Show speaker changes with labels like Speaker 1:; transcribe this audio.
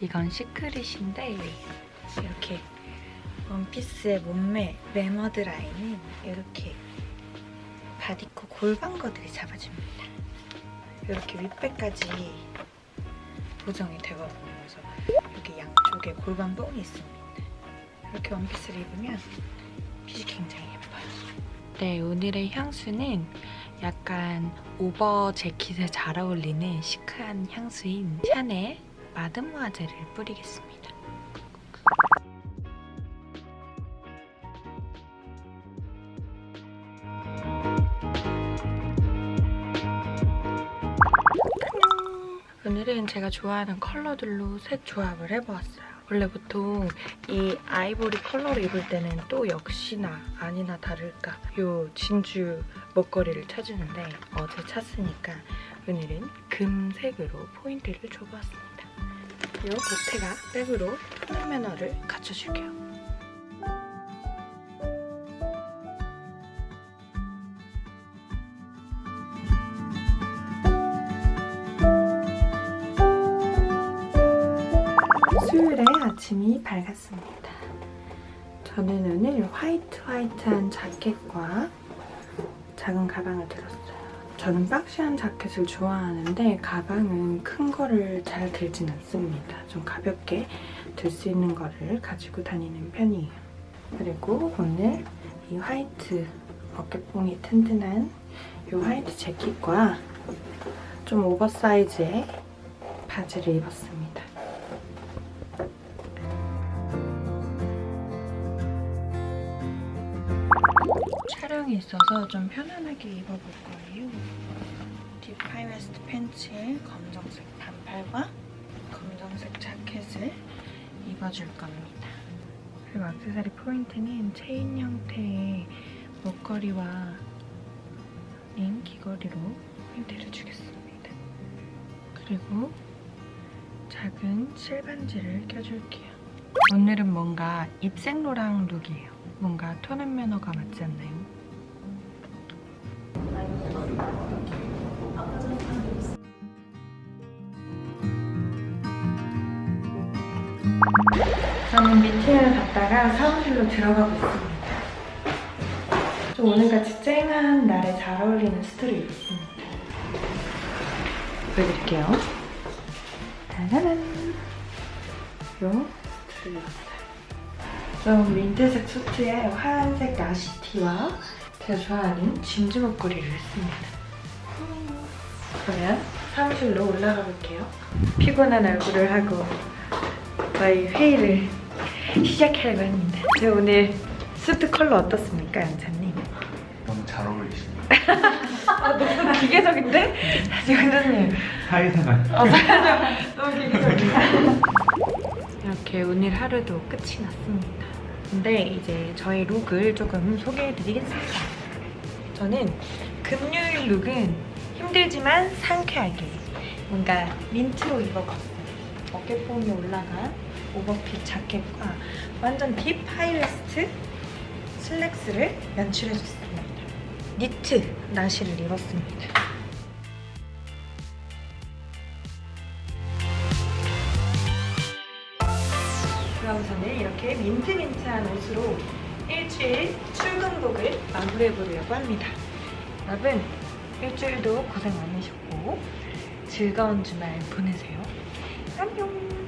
Speaker 1: 이건 시크릿인데 이렇게 원피스의 몸매 레머드 라인은 이렇게 바디코 골반거들이 잡아줍니다. 이렇게 윗배까지 보정이 되거든요. 그래서 여기 양쪽에 골반 뽕이 있습니다. 이렇게 원피스를 입으면 핏이 굉장히 예뻐요. 네, 오늘의 향수는 약간 오버 재킷에 잘 어울리는 시크한 향수인 샤넬 마드모아젤을 뿌리겠습니다. 오늘은 제가 좋아하는 컬러들로 색 조합을 해보았어요. 원래 보통 이 아이보리 컬러로 입을 때는 또 역시나 아니나 다를까 요 진주 목걸이를 찾으는데 어제 찾으니까 오늘은 금색으로 포인트를 줘보았습니다. 이 보태가 백으로 토너 매너를 갖춰줄게요. 수요일에 아침이 밝았습니다. 저는 오늘 화이트 화이트한 자켓과 작은 가방을 들었어요. 저는 박시한 자켓을 좋아하는데 가방은 큰 거를 잘 들진 않습니다. 좀 가볍게 들 수 있는 거를 가지고 다니는 편이에요. 그리고 오늘 이 화이트 어깨뽕이 튼튼한 이 화이트 재킷과 좀 오버사이즈의 바지를 입었습니다. 촬영이 있어서 좀 편안하게 입어볼 거예요. 딥 하이웨스트 팬츠에 검정색 반팔과 검정색 자켓을 입어줄 겁니다. 그리고 액세서리 포인트는 체인 형태의 목걸이와 링 귀걸이로 포인트를 주겠습니다. 그리고 작은 실반지를 껴줄게요. 오늘은 뭔가 입생로랑 룩이에요. 뭔가 톤앤 매너가 맞지 않나요? 저는 미팅을 갔다가 사무실로 들어가고 있습니다. 좀 오늘같이 쨍한 날에 잘 어울리는 스토리 입었습니다. 보여드릴게요. 짜자잔! 요 스토리 입었어요. 좀 민트색 수트에 하얀색 나시티와 제가 좋아하는 진주 목걸이를 했습니다. 그러면 사무실로 올라가 볼게요. 피곤한 얼굴을 하고 저희 회의를 시작하려고 합니다. 제 오늘 수트 컬러 어떻습니까, 양찬님?
Speaker 2: 너무 잘 어울리십니다.
Speaker 1: 아, 너무 기계적인데? 양찬님.
Speaker 2: 사회생활.
Speaker 1: 어, 맞아. 너무 기계적이다. 이렇게 오늘 하루도 끝이 났습니다. 근데 이제 저의 룩을 조금 소개해드리겠습니다. 저는 금요일 룩은 힘들지만 상쾌하게 뭔가 민트로 입어봤어요. 어깨뽕이 올라간 오버핏 자켓과 완전 딥 하이웨스트 슬랙스를 연출해줬습니다. 니트 나시를 입었습니다. 그러고서는 이렇게 민트민트한 옷으로 일주일 출근복을 마무리해 보려고 합니다. 여러분, 일주일도 고생 많으셨고 즐거운 주말 보내세요. 안녕!